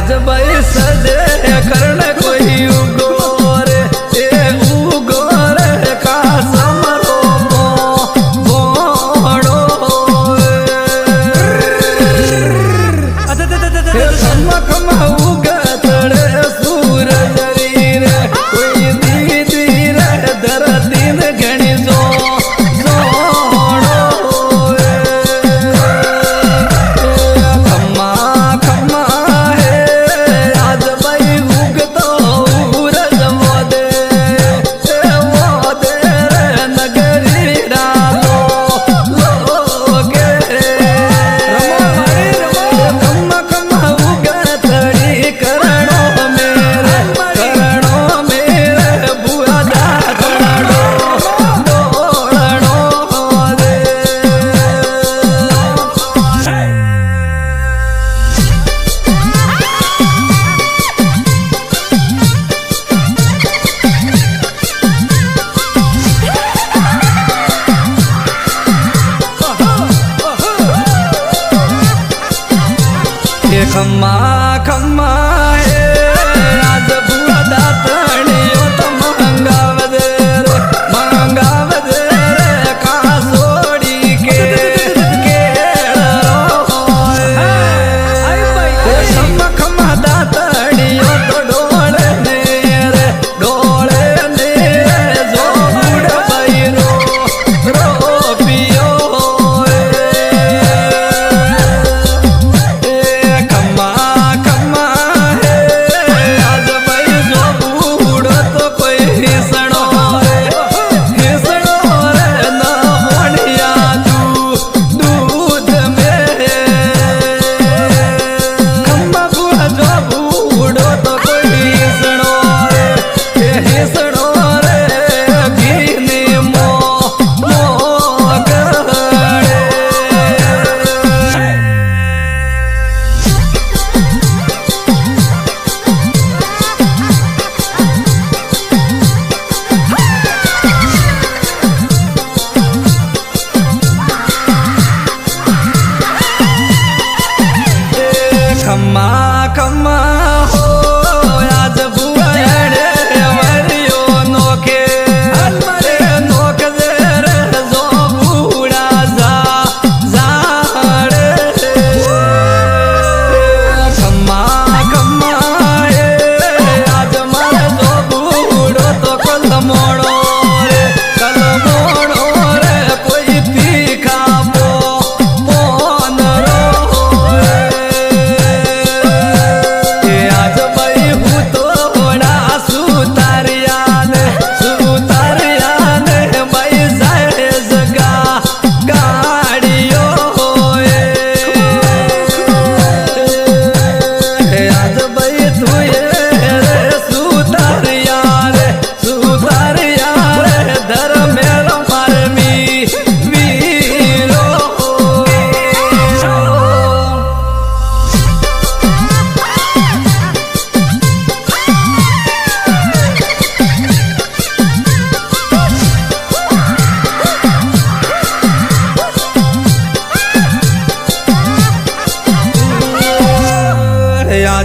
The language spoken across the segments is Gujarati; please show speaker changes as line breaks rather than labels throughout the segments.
રાજભાઈ સજે કરણ ખમ્મા ખમ્મા હે આજ ભૂવા દાતણીઓ ખમ્મા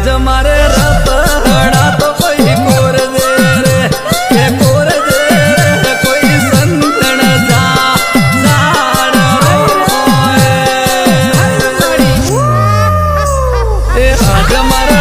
જમારે મારે તો કોઈ કોર દે રે, કે કોર દે કોઈ સંતણ જા ઝાડ રોય એ આજ મારે